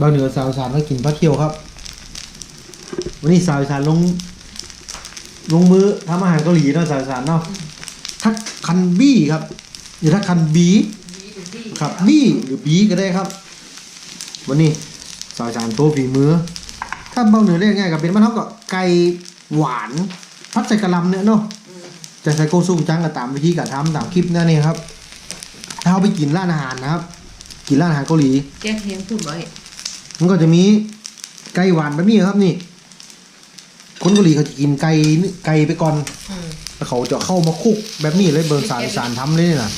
บางเหนือสาวสานก็กินปลาเคี่ยวครับ วันนี้สาวสานลง ลงมือทำอาหารเกาหลีเนาะสาวสานเนาะถ้าคันบี้ครับหรือถ้าคันบีครับบี้หรือบีก็ได้ครับ วันนี้สาวสานโชว์ฝีมือ ถ้าบางเหนือเรียกง่ายกับเป็นมันเท่ากับไก่หวานพัดใส่กระลำเนี่ยเนาะจะใส่โกซุงจังก็ตามวิธีการทำตามคลิปนั่นเองครับ ถ้าเราไปกินร้านอาหารนะครับ กินร้านอาหารเกาหลี แก้เทียงพูดไว้มันก็จะมีไก่หวานแบบนี้ครับนี่ คนเกาหลีเขาจะกินไก่นี่ไก่ไปก่อนอืม แล้วเขาจะเข้ามาคลุกแบบนี้เลยเบอร์สารสารทำเลยนี่นะ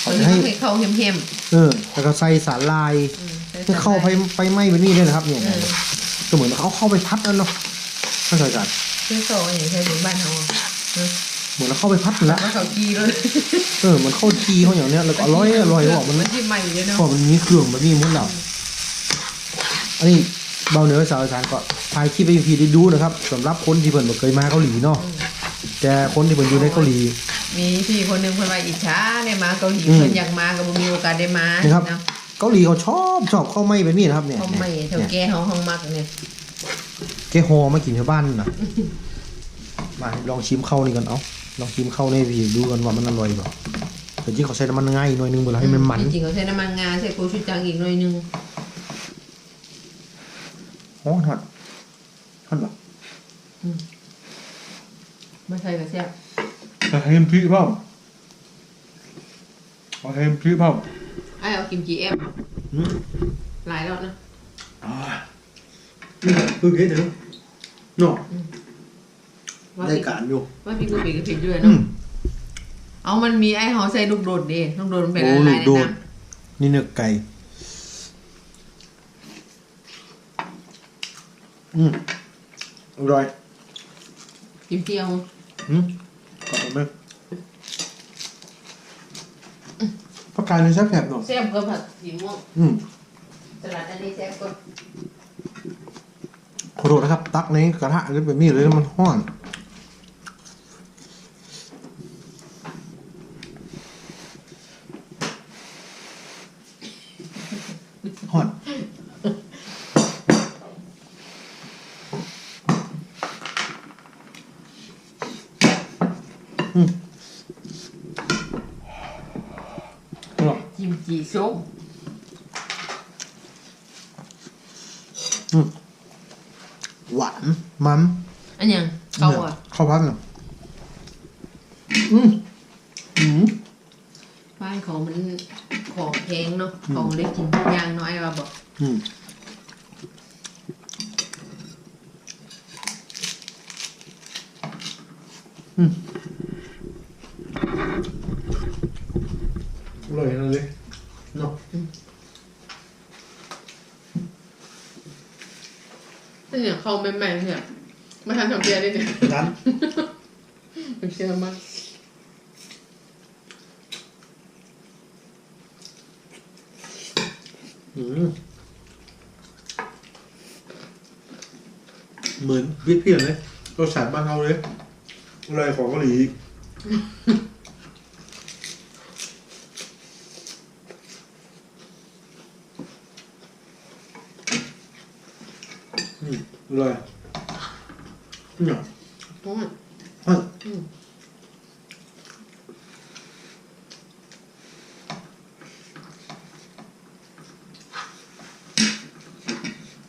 เขาจะให้ เข้าเค็มเออแล้วก็ใส่สารลายๆอืมให้เข้าไปไปไหม้แบบนี้เลยนะครับเนี่ยเออก็เหมือนเขาเข้าไปพัดนั่นเนาะเข้าใจกันเพื่อโซ่อย่างเช่นบ้านเขาเออ เหมือนเราเข้าไปพัดแล้วว่าเขากีเลยเออมันเข้าทีเขาอย่างเนี้ยแล้วก็อร่อยอร่อยบอกมันมันที่ใหม่เลยเนาะเพราะมันมีเครื่องแบบนี้หมุนแล้วอันนี้เบาเหนือสาวอีสานก็ถ่ายคลิปไปพีได้ดูนะครับสำหรับคนที่เพิ่นบ่เคยมาเกาหลีเนาะแต่คนที่เพิ่นอยู่ในเกาหลี มีพี่คนหนึ่งคนว่าอิจฉาเนี่ยมาเกาหลีอืมเพิ่นอยากมาก็บ่มีโอกาสได้มานะครับนะเกาหลีเขาชอบชอบข้าวไหม้แบบนี้นะครับเนี่ยเขาไม่เท่าเนี่ยแก่เขาห้องมักเนี่ยแกฮอมากินแถวบ้านน่ะมาลองชิมข้าวนี่ก่อนเอา ลองชิมข้าวนี่พี่ดูกันว่ามันอร่อยเปล่าแต่จริงเขาใช้น้ำมันง่ายหน่อยนึงเวลาให้มันมันจริงๆเขาใช้น้ำมันงาใช้โกชูจังอีกหน่อยนึงอ๋อท่านท่านบอกไม่ใช่ก็แซ่บเห็นพี่เปล่าเห็นพี่เปล่าไอ้เอากิมจิเอ็มอืมหลายแล้วนะอ่าคือเห็นถึงเนาะว่า ได้พี่การอยู่ว่าพี่กูปีกับผิดด้วยอืเนาะมเอามันมีไอ้หอใส่ลูกโดดดิลูกโดดมันเป็นโอ้อะไรลูกโดดนะนี่เนื้อไก่ อืมอร่อยกิมจิเอาอืมขอบคุณมากผักกาดนี่แซ่บๆหน่อยแซ่บก็ผัดสีม่วงอืมสลัดอันนี้แซ่บก็ขอโทษนะครับ ตักในกระทะเลยแบบนี้เลยแล้วมันห้อนห้อน อืมอร่อย กิมจิส้มหวานมันอันยังเขาอะข้าวพัดน่ะอืมอืมบ้านเขามันของแพงเนาะของเล็กกินย่างน้อย่าบอก อืมอืมอร่อยนะเลยเนาะ อันยังเขาแม่ๆเนี่ยมาทำทำเบี ยร์ได้เนี่ยนั้นเป็นเชื่อมากอืมเหมือนวิทย์เพียนเลยรสชาติบ้านเราเลยอร่อยของเกาหลี อีกอืมอร่อยเนี่ยโอ้ยอะ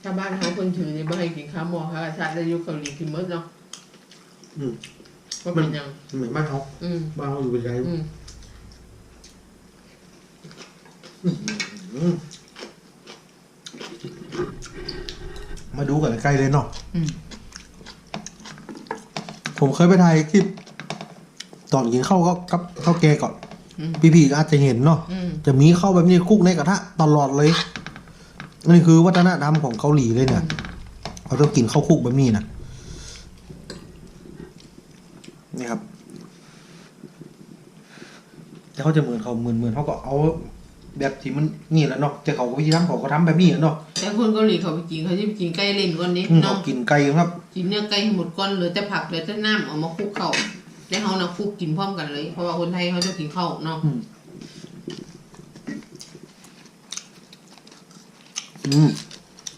ชาวบ้านเขาคนถือเนี่ยไม่ให้กินข้าวหม้อค่ะชาติได้ยุคเกาหลีกินหมดเนาะ อืมก็เป็นยังเหมือนบ้านเขา อืมบ้านเขาอยู่เป็นไงอืม อืมมา ดูกันใกล้เลยเนาะอืมผมเคยไปถ่ายคลิปตอนกินข้าวก็กับข้าวแกงก่อนอืมพี่ๆก็อาจจะเห็นเนาะอืมจะมีข้าวแบบนี้คลุกในกระทะตลอดเลยนี่คือวัฒนธรรมของเกาหลีเลยเนี่ยเขาต้องกินข้าวคลุกแบบนี้นะนี่ครับ แต่เขาจะเหมือนเขาเหมือนเหมือนเขาก็เอา แบบที่มันนี่แหละเนาะแต่เขาก็วิธีทำเขาก็ทำแบบนี้แหละเนาะแต่คนเกาหลีเขาไปกินเขาจะไปกินไก่เล่นก่อนนี้อืมเขาเนาะกินไก่ครับ กินเนื้อไก่ให้หมดก้อนเหลยแต่ผักเหลยแต่น้ำเอามาคลุกเข้าแล้วเขานะคลุกกินพร้อมกันเลย เพราะว่าคนไทยเขาจะกินข้าวเนาะอืม อืม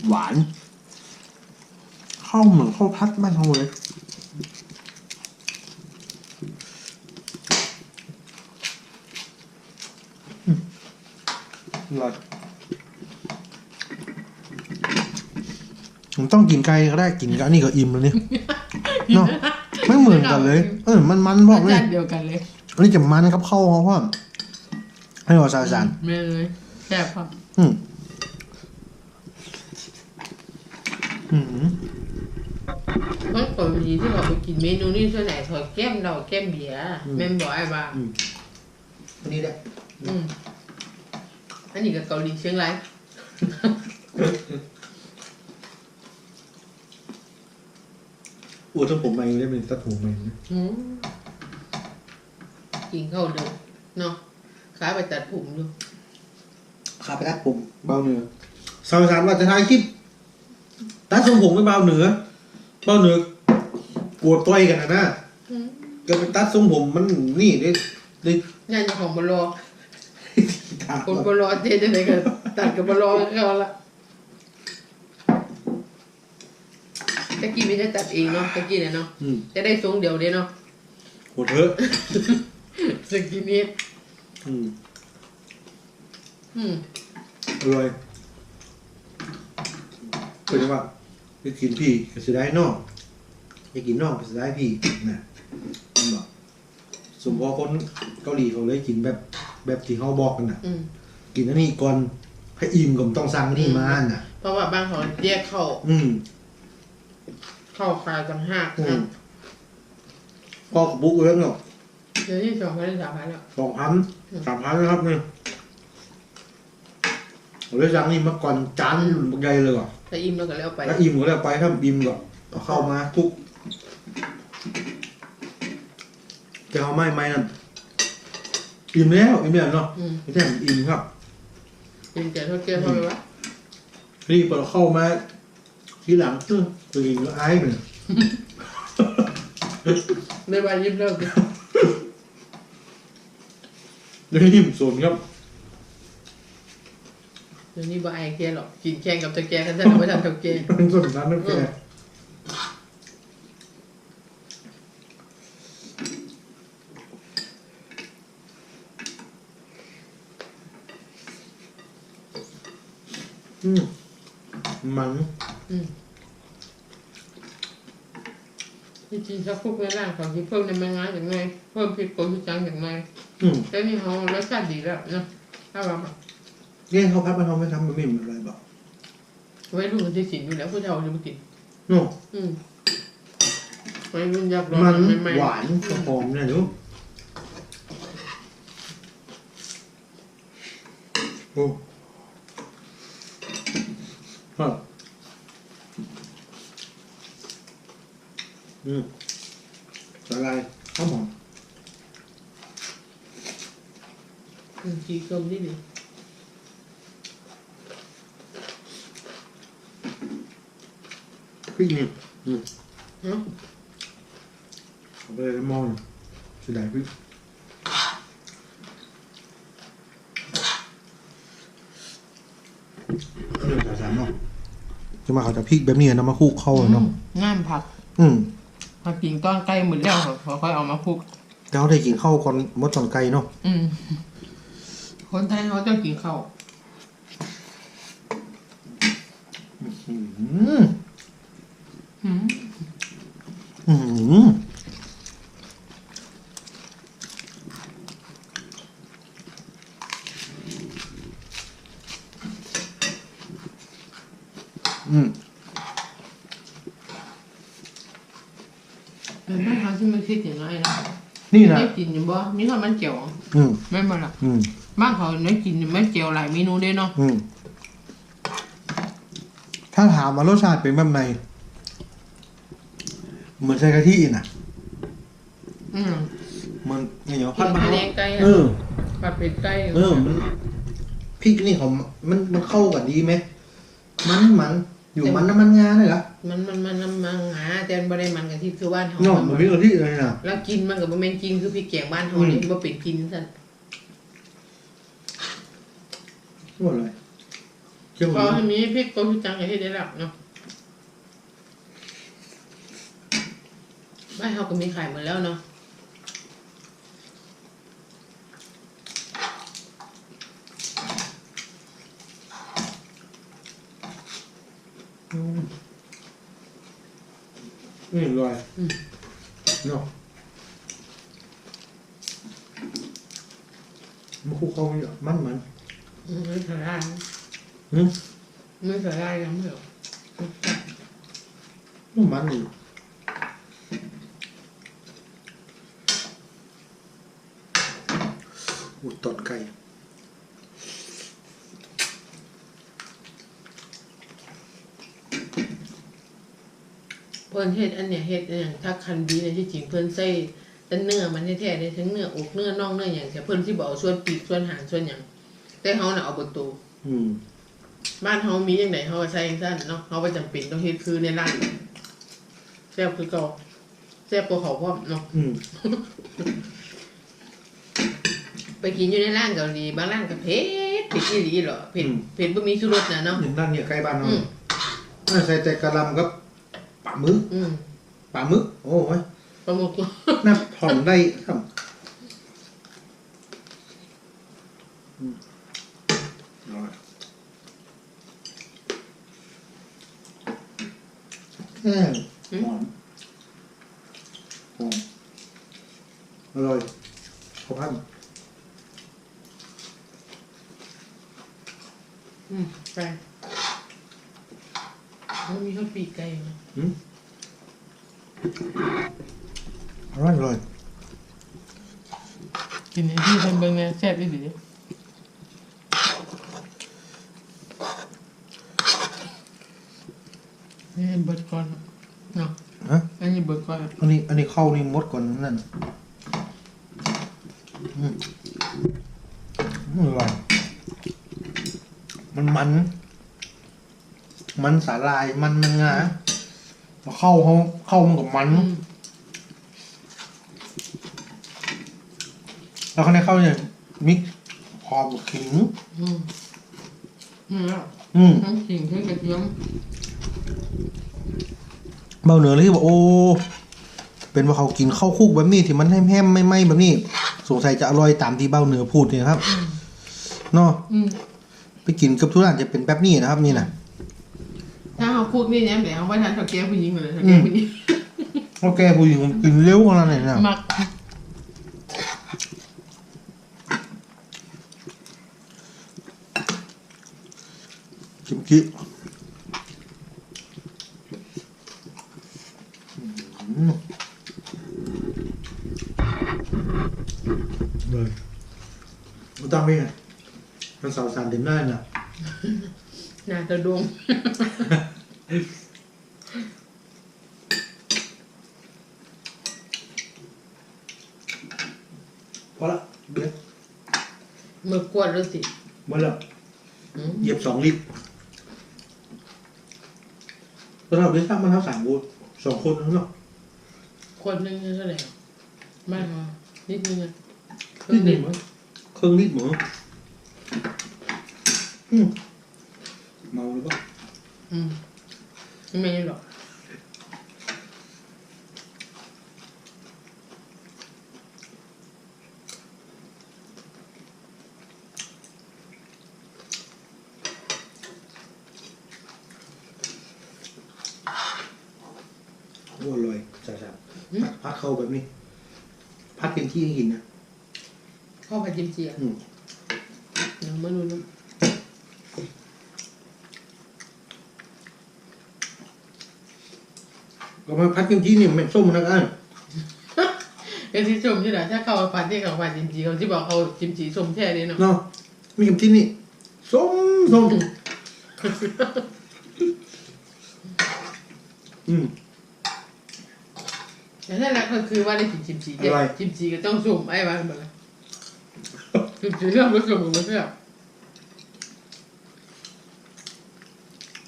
หวาน ข้าวเหมือนข้าวพัดบ้านเราเลยอืมอร่อย ผมต้องกินไก่ก็ได้กินกับอันนี่ก็อิ่มแล้วเนี่ยเนาะไม่เหมือนกันเลย เออมันมันๆบอกรสเลยชาติเดียวกันเลยอันนี้จะมันครับเข้าเพราะว่าให้หัวสายสารไม่เลยแซ่บครับอืมอืมมันเกาหลีที่เขาไปกินเมนูนี้ส่วนไหนเขาแก้มเราแก้มเบียร์แม่นบอกไอ้บ้าอันนี้แหละอืมอันนี้ก็เกาหลีเชียงราย อวดถ้าผมมาเองได้เป็นตัดผมมาเองนะอืมกินเข้าเดิมเนาะขาไปตัดผมดูขาไปตัดผมเบาเหนือสาวสารว่าจะถ่ายคลิปตัดทรงผมไม่เบาเหนือเบาเหนือปวดต้อยกันนะนะอืมก็ไปตัดทรงผมมันนี่ได้ได้งานเจ้าของบลอถามคนบลอเจ๊จะไหนกันตัดกับบลอเขาละ ตะกี้ไม่ได้ตัดเองเนาะตะกี้เนี่ยเนาะอืมจะได้ทรงเดียวเด้เนาะโหดเถอะสกินนี้อืมอืมอร่อยเป็นว่าไปกินพี่ก็จะได้นอกไปกินนอกก็จะได้พี่นะมันบอกสมพอคนเกาหลีเขาเลยกินแบบแบบที่เขาบอกกันนะอืมกินอันนี้ก่อนให้อิ่มก็ต้องสั่งอันนี่มาน่ะ เพราะว่าบางเขาแยกเข้าอืม เข้าคาต่างหากอืมนะพอกับบุ๊กเรื่องเนาะเดี๋ยวนี้สองพันสามพันแล้ว สองพันสามพันนะครับเนี่ยเราเลยสั่งนี่มาก่อนจานใหญ่เลยก่อนแต่อิ่มแล้วก็แล้วไปแล้วอิ่มก็แล้วไปถ้าอิ่มก็เอาเข้ามาทุกจะเอาไม่ไม่นั่นอิ่มแล้วอิ่มแล้วเนาะอืมไม่ใช่อิ่มครับเป็นแต่เท่าเกี้ยวเท่าไหร่วะรีบเราเข้ามา ทีหลังเออตัวเองก็อายเหมือนไม่ว่ายิ้มเลิกดิเดี๋ยวยิ้มสนครับเดี๋ยวนี้บ่ไอายแกหรอกกินแข่งกับตะแกกันแต่เราไม่ทำตะแกมันสนนั้นนะแกอืมมันอืม จริงๆถ้าพวกในร่างของที่เพิ่มในแมงงานอย่างไรเพิ่มผิดกฎพิจังอย่างไรอืมแต่นี่เขารสชาติดีแล้วเนาะถ้าว่าแบบเนี่ยเขาพัดมาทำไม่ทำมันไม่เหมือนอะไรบอกไว้รุ่นมันจะสินอยู่แล้วผู้เฒ่าจะมากินเนาะอืมไว้รุ่นอยากลองมันใหม่ๆหวานหอมเนี่ยดูโอ้ฮะ อืมอะไรข้าวหอมอืมจีกลมนี่ดิพริกนี่อืมเนาะเอาไปเลยมองเสียดายพริกเออสามเนาะจะมาเขาจะพริกแบบนี้นะมาคลุกเข้าเลยเนาะ งามผัก อืม ผักกินก้อนใกล้หมดแล้วเขาค่อยเอามาคลุกแล้วได้กินข้าวก่อนมดตอนไก่เนาะอืม คนไทยเขาจะกินข้าว อืม อืม อืมอืม เป็นบ้านเขาที่มันคิดอย่างไรนะ นี่นะ ได้ กินอยู่บ่มีข้าวมันเจียวอืมไม่มาละอืมบ้านเขาได้กินมันเจียวหลายเมนูด้วยเนาะอืมถ้าถามว่ารสชาติเป็นแบบไหนเหมือนใส่กะทิน่ะอืมเหมันไงเหรอผัดพะแนงไก่เออผัดเป็ดไก่เออมันพริกนี่เขามันมันเข้ากันดีไหมมันมัน อยู่มันน้ำมันงาเลยเหรอมันมันมันมันมันหาแต่มันบ่ได้มันกับที่คือบ้านเขาเนาะมันพริกกะทิเลยนะแล้วกินมันกับบ่แม่นกินคือพริกแกงบ้านเขาอืมนี่บ่เป็นกินซั่นหมดเลยเจ้าหพอมูให้มีพริกโกชูจังอย่างที่ได้รับเนาะบ้านเขาก็มีขายหมดแล้วเนาะ นี่อร่อยเนาะมันคู่เขาเนี่ยมันมันอืมไม่ใส่ได้อืมไม่ใส่ได้ยังไม่เหรอมันมันอยู่อุดตอนไก่ เพิ่นเฮ็ดอันเนี้ยเฮ็ดอย่างถ้าคันดีเนี่ยที่จริงเพิ่นใส่แต่เนื้อมันแท้ๆได้ทั้งเนื้ออกเนื้อน่องเนื้ออย่างแต่เพิ่นสิบ่เอาส่วนปีกส่วนหางส่วนหยังแต่เฮาน่ะเอาเบ่ตัวอืมบ้านเฮามีจังไดเฮาก็ใส่จังซั่นเนาะเฮาบ่จำเป็นต้องเฮ็ดคือในร้านแซ่บคือเก่าแซ่บกว่าเขาพร้อมเนาะอืมไปกินอยู่ในร้านเกาหลีบางร้านก็เผ็ดเผ็ดอีหลีเหรอเผ็ดเผ็ดบ่มีชูรสนะเนาะอย่างด้านเนี่ยใกล้บ้านเราอืมน่าใส่แต่กระหลำกับปลา หมึกอืมปลาหมึก โอ้ยปลาหมึกน่าผ่อนได้ครับอืมอร่อยแค่หอมหอมอร่อยขอบพันอืมไปมันมีข้าวปีกไก่อยู่นะอืม อร่อยอร่อยกินไอ้ที่เพิ่นเบิ่งแน่แซ่บอีหลีนี่เบิดก่อนเนาะฮะอันนี้เบิดก่อน อันนี้อันนี้เข้านี่มดก่อนนั่นอืมอืมอร่อยมันมัน มันสาลายมันมันงา พอเข้าเขาเข้ามันกับมันอืมแล้วเขาในเข้าเนี่ยมิกหอมกับขิง อืมอืมแล้วอืมทั้งขิงทั้งกระเทียมเบาเหนือเลยที่บอกโอ้ เป็นว่าเขากินข้าวคุกแบบนี้ที่มันแห้มๆไม่ไหม้แบบนี้ สงสัยจะอร่อยตามที่เบาเหนือพูดเนี่ยครับเนาะอืมไปกินกับทุกร้านจะเป็นแบบนี้นะครับ นี่นะถ้าเขา พูดนี่เนี่ยเดี๋ยวเอาไว้ทันเขาแก้ผู้หญิงเลยเขาแก้ผู้หญิงโอเคผู้หญิงผมกินเร็วขนาดไหนนะมักจิมจิอืมเลยไม่ต้องไม่ไงมันสาวสารเต็มได้น่ะ หน้าตะดวง พอละเบียร์มือกวดแล้วสิหมดแล้วอืมเหยียบสองลิตรแล้วเราได้สร้างมันเท่าสามบูสองคนเนาะคนหนึงเท่าไหร่มากมานิดนึงอะนิดหนึ่งมั้งครึ่งลิตรหมูอืมเมาหรือเปล่าอืม ไม่หรอกโอ้อร่อยจ้าจ้าพัดพัดเข้าแบบนี้ พัดเป็นที่ให้กินนะข้าวผัดจิ้มเจียอืม เดี๋ยวมาดูนะ ก็มาพัดเป็นที่นี่มันส้มนะกันเอ็นที่ชมที่ไหนถ้าเขาเอาผัดที่เขาผัดจิมจีเขาที่บอกเขาจิ้มจีส้มแช่เลยเนาะเนาะมีกับที่นี่ส้มส้มอืมแต่นั่นแหละก็คือว่าได้กินจิ้มจีเด็ดอะไร จิ้มจีก็ต้องส้มไอ้บ้านมาเลยจิ้มจีเรื่องผสมกับเพื่อน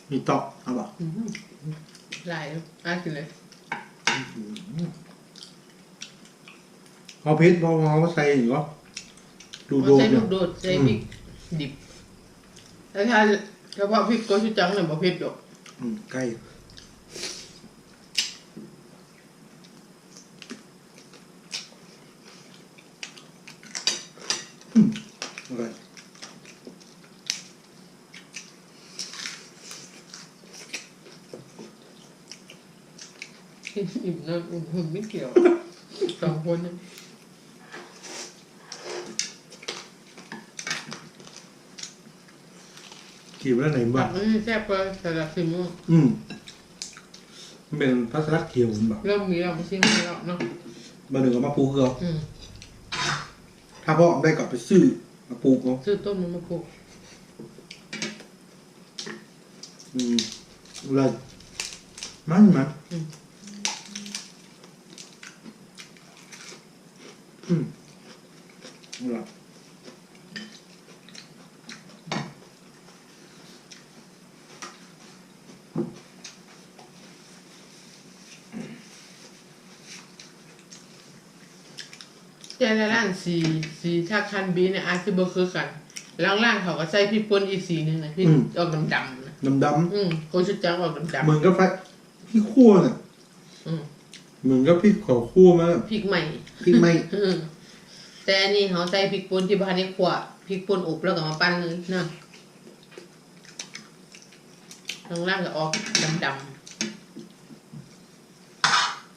มีตอกเอาบอกอืมห ลายอะกินเลยเอาเพชรพอเอาใส่อยู่ก็ดูเอาโดมใส่เนี่ลูยกโดดใส่พริกดิบแล้วถ้าเฉพาะพริกโกชูจังเนี่ยบ่เผ็ดดอก อืมใกล้อืมโอเค อิ่มนอนอุ่นหุ่นไม่เกี่ยวสองคนเนี่ยกี่วันไหนผับ้ากนี่แซ่บกว่าสลัดซิมูอืมมันเป็นพัสลักเขียวมันแบบเริ่มมีแล้วมาชิมแล้วเนาะมาหนึ่งกับมาปลูกคือเอาอืมถ้าพ่อได้กลับไปซื้อมาปลูกเนาะซื้อต้นมันมาปลูกอืมเลยมันมัน อืม อืม เลยแต่ละร้านสีสีชาคันบีเนี่ยอาจจะบ่คือกันล่างๆเขาก็ใส่พริกป่นอีกสีหนึงนะพริกออกดำๆนะดำดอืมโกชูจังออกำดำเหมือนกับไฟพี่คั่วน่ะๆอืมเหมือนกับพี่ขอคั่วมาพริกใหม่ พี่ไม่อืมแต่อันนี้เขาใส่พริกป่นที่บ้านในขวดพริกป่นอบแล้วก็มาปั้นเลยนะข้างล่างก็ออกดำ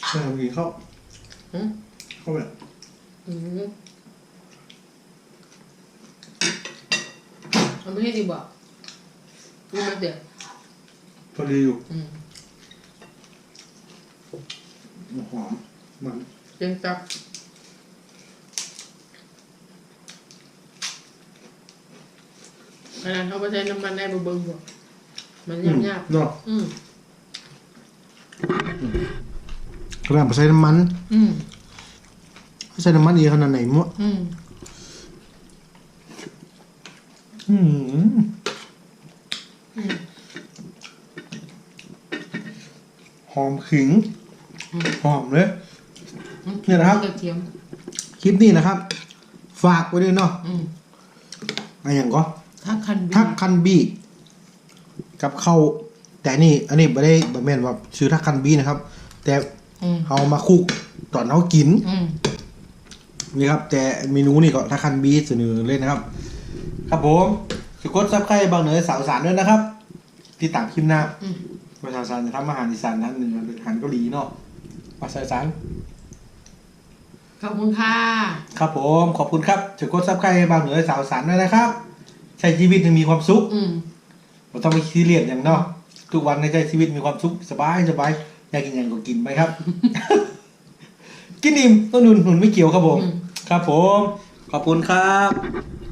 ใช่กินข้าวๆอืมเข้าไปอืมเอาไม่ให้ดีบ่ดูมาเดี๋ยวพอดีอยู่อืมหอมมันเจียงจับ ขนาดเขาไปใช้น้ำมันได้บ่เบิ่งบ่มันอืมยาบเนาะๆอืมกระดาษใส่น้ำมันอืมใส่น้ำมันอีกขนาดไหนมั้งอืมอืมอืมหอมขิงอืมหอมเลย เนี่ยนะครับ กระเทียมคลิปนี้นะครับ ฝากไว้ด้วยเนาะอืมอะไรอย่างก็ ถ้าคันบีทักคันบีกับเข้าวแต่นี่ อันนี้ไม่ได้บะแม่นว่าชื่อทักคันบีนะครับ แต่อืมเอามาคลุกตอนเขากินอืมนี่ครับ แต่เมนูนี่ก็ทักคันบีเสนอเล่นนะครับ ครับผมสกดซับไข่บางเหนือสาวสารด้วยนะครับ ที่ต่างคลิปหน้าอืมประชาชนจะทำอาหารอีสานนั้นหนึ่งอาหารเกาหลีเนาะภาษาอีสานขอบคุณค่ะ ครับผม ขอบคุณครับสกดซับไข่บางเหนือสาวสารด้วยนะครับ ใช้ชีวิตให้มีความสุขอืมเราต้องไปซีเรียสอย่างเนาะทุกวันในใจชีวิตมีความสุขสบายสบายอยากกินอย่างก็กินไปครับ กินอิ่มต้องนุนหนุนไม่เกี่ยวครับผม อืม ครับผม ขอบคุณครับ